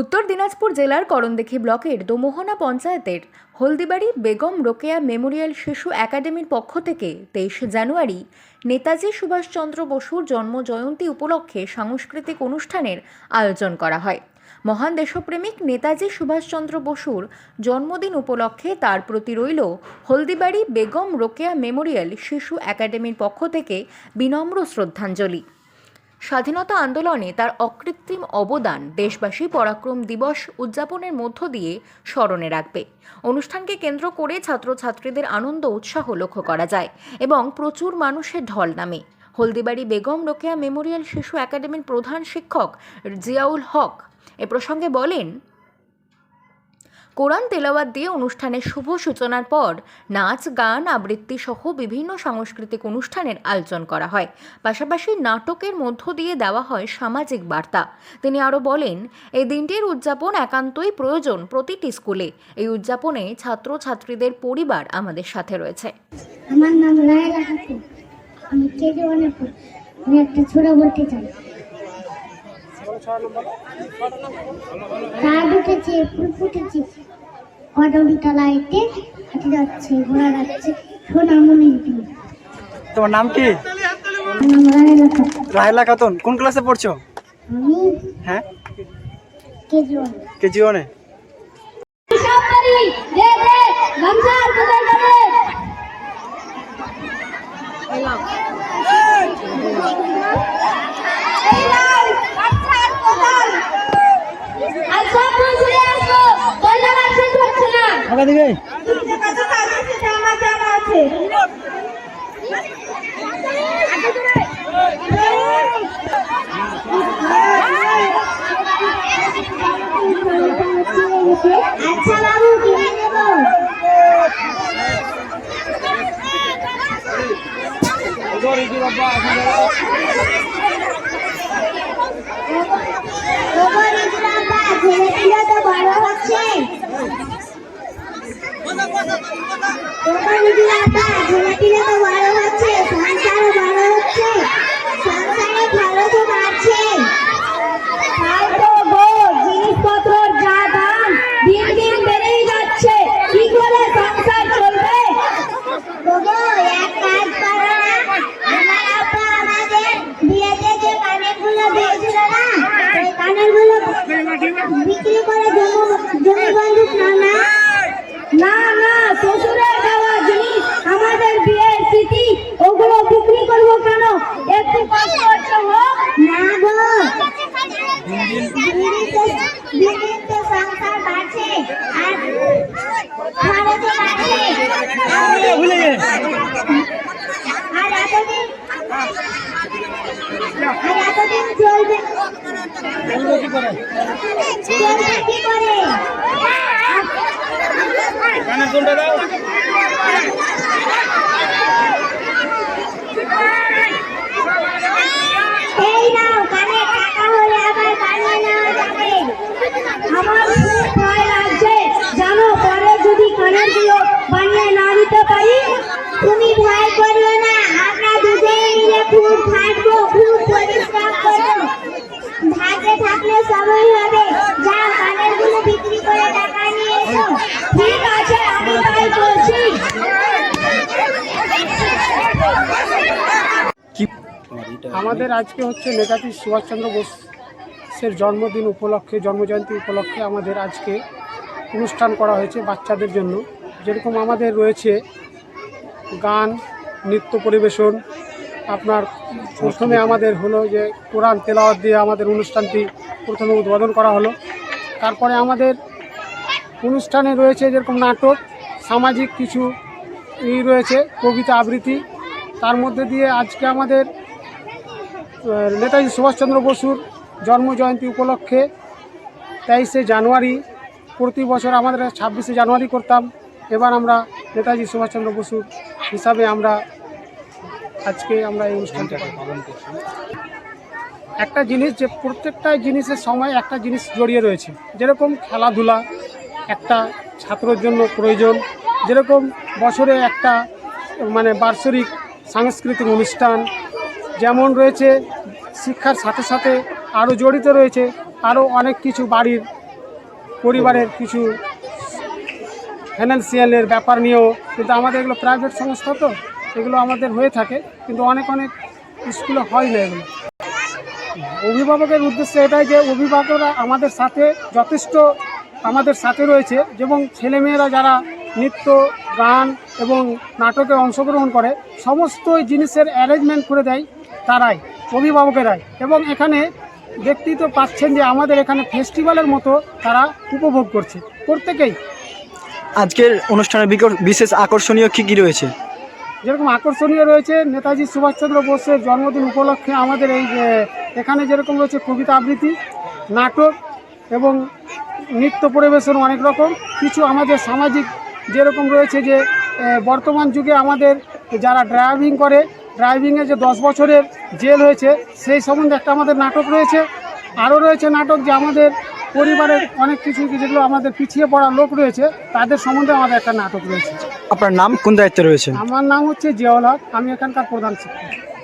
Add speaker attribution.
Speaker 1: উত্তর দিনাজপুর জেলার করণদিঘি ব্লকের দোমোহনা পঞ্চায়েতের হলদিবাড়ি বেগম রোকেয়া মেমোরিয়াল শিশু একাডেমির পক্ষ থেকে তেইশে জানুয়ারি নেতাজি সুভাষচন্দ্র বসুর জন্মজয়ন্তী উপলক্ষে সাংস্কৃতিক অনুষ্ঠানের আয়োজন করা হয়। মহান দেশপ্রেমিক নেতাজি সুভাষচন্দ্র বসুর জন্মদিন উপলক্ষে তার প্রতি রইল হলদিবাড়ি বেগম রোকেয়া মেমোরিয়াল শিশু একাডেমির পক্ষ থেকে বিনম্র শ্রদ্ধাঞ্জলি। স্বাধীনতা আন্দোলনে তার অকৃত্রিম অবদান দেশবাসী পরাক্রম দিবস উদযাপনের মধ্য দিয়ে স্মরণে রাখবে। অনুষ্ঠানকে কেন্দ্র করে ছাত্রছাত্রীদের আনন্দ উৎসাহ লক্ষ্য করা যায় এবং প্রচুর মানুষের ঢল নামে। হলদিবাড়ি বেগম রোকেয়া মেমোরিয়াল শিশু একাডেমির প্রধান শিক্ষক জিয়াউল হক এ প্রসঙ্গে বলেন কোরআন তেলাওয়াত দিয়ে অনুষ্ঠানের শুভ সূচনার পর নাচ, গান, আবৃত্তি সহ বিভিন্ন সাংস্কৃতিক অনুষ্ঠানের আয়োজন করা হয়। পাশাপাশি নাটকের মধ্য দিয়ে দেওয়া হয় সামাজিক বার্তা। তিনি আরও বলেন, এই দিনটির উদযাপন একান্তই প্রয়োজন প্রতিটি স্কুলে। এই উদযাপনে ছাত্রছাত্রীদের পরিবার আমাদের সাথে রয়েছে।
Speaker 2: আমার নাম রায়লা খাতুন আমি পড়ি আমি একটা ছোড়া বলতে চাই। রাত উঠেছে ফুল ফুটেছে হাঁটে যাচ্ছে ঘোড়া যাচ্ছে
Speaker 3: তোমার নাম কি? রাহেলা খাতুন কোন ক্লাসে পড়ছো? হ্যাঁ?
Speaker 2: কেজি ওয়ান
Speaker 3: কেজি ওয়ানে
Speaker 2: আচ্ছা বাবু কিনে দেবো খবর ইসলাম বা ছেলেপিলে তো বড় হচ্ছে খবর ইসলাম বা ছেলেপিলে তো বড় হচ্ছে সংসারও বড় হচ্ছে সংসারে খরচও বাড়ছে তাই তো গো জিনিসপত্রের যা দাম দিন দিন বেড়েই যাচ্ছে কি করে সংসার চলবে গোগো এক কাজ করো না আমার আপা আমাদের বিয়েতে যে কানেরগুলো দিয়েছিল না সেই কানেরগুলো বিক্রি করে জমি বন্ধুক নাও না না। না শ্বশুরের দেওয়া জিনিস, আমাদের বিয়ের স্মৃতি ওগুলো বিক্রি করব কেন? একটু কষ্ট হোক। না গো। আর খরচও
Speaker 3: ভুলে গে
Speaker 2: আর এতদিন আর এতদিন
Speaker 3: কি করে
Speaker 2: কি করে
Speaker 3: কানের দুলটা দাও?
Speaker 4: আমাদের আজকে হচ্ছে নেতাজি সুভাষচন্দ্র বোসের জন্মদিন উপলক্ষে, জন্মজয়ন্তী উপলক্ষে আমাদের আজকে অনুষ্ঠান করা হয়েছে বাচ্চাদের জন্য। যেরকম আমাদের রয়েছে গান, নৃত্য পরিবেশন, আপনার প্রথমে আমাদের হলো যে কোরআন তেলাওয়াত দিয়ে আমাদের অনুষ্ঠানটি প্রথমে উদ্বোধন করা হলো। তারপরে আমাদের অনুষ্ঠানে রয়েছে যেরকম নাটক, সামাজিক কিছু ই রয়েছে, কবিতা আবৃত্তি। তার মধ্যে দিয়ে আজকে আমাদের নেতাজি সুভাষচন্দ্র বসুর জন্মজয়ন্তী উপলক্ষে তেইশে জানুয়ারি প্রতি বছর আমাদের ছাব্বিশে জানুয়ারি করতাম। এবার আমরা নেতাজি সুভাষচন্দ্র বসুর হিসাবে আমরা আজকে আমরা এই অনুষ্ঠানটা পালন করছি। একটা জিনিস যে প্রত্যেকটা জিনিসের সময় একটা জিনিস জড়িয়ে রয়েছে। যেরকম খেলাধুলা একটা ছাত্রের জন্য প্রয়োজন, যেরকম বছরে একটা মানে বার্ষিক সাংস্কৃতিক অনুষ্ঠান যেমন রয়েছে, শিক্ষার সাথে সাথে আরও জড়িত রয়েছে আরও অনেক কিছু বাড়ির পরিবারের কিছু ফিনান্সিয়ালের ব্যাপার নিয়েও, কিন্তু আমাদের এগুলো প্রাইভেট সংস্থা তো, এগুলো আমাদের হয়ে থাকে, কিন্তু অনেক অনেক স্কুলে হয় না এগুলো। অভিভাবকের উদ্দেশ্য এটাই যে অভিভাবকরা আমাদের সাথে যথেষ্ট আমাদের সাথে রয়েছে, এবং ছেলেমেয়েরা যারা নৃত্য, গান এবং নাটকে অংশগ্রহণ করে, সমস্ত জিনিসের অ্যারেঞ্জমেন্ট করে দেয় তারাই অভিভাবকেরাই। এবং এখানে দেখতেই তো পাচ্ছেন যে আমাদের এখানে ফেস্টিভ্যালের মতো তারা উপভোগ করছে। প্রত্যেকেই।
Speaker 5: আজকের অনুষ্ঠানের বিকর- বিশেষ আকর্ষণীয় কী কী রয়েছে?
Speaker 4: যেরকম আকর্ষণীয় রয়েছে নেতাজি সুভাষচন্দ্র বোসের জন্মদিন উপলক্ষে আমাদের এই যে এখানে যেরকম রয়েছে কবিতা আবৃত্তি নাটক এবং নৃত্য পরিবেশন অনেক রকম। কিছু আমাদের সামাজিক যেরকম রয়েছে যে বর্তমান যুগে আমাদের যারা ড্রাইভিং করে ড্রাইভিংয়ে যে দশ বছরের জেল হয়েছে সেই সম্বন্ধে একটা আমাদের নাটক রয়েছে। আরও রয়েছে নাটক যে আমাদের পরিবারের অনেক কিছু যেগুলো আমাদের পিছিয়ে পড়া লোক রয়েছে তাদের সম্বন্ধে আমাদের একটা নাটক রয়েছে।
Speaker 5: আপনার নাম কোন দায়িত্বে রয়েছে
Speaker 4: আমার নাম হচ্ছে জিয়াউল হক আমি এখানকার প্রধান শিক্ষক।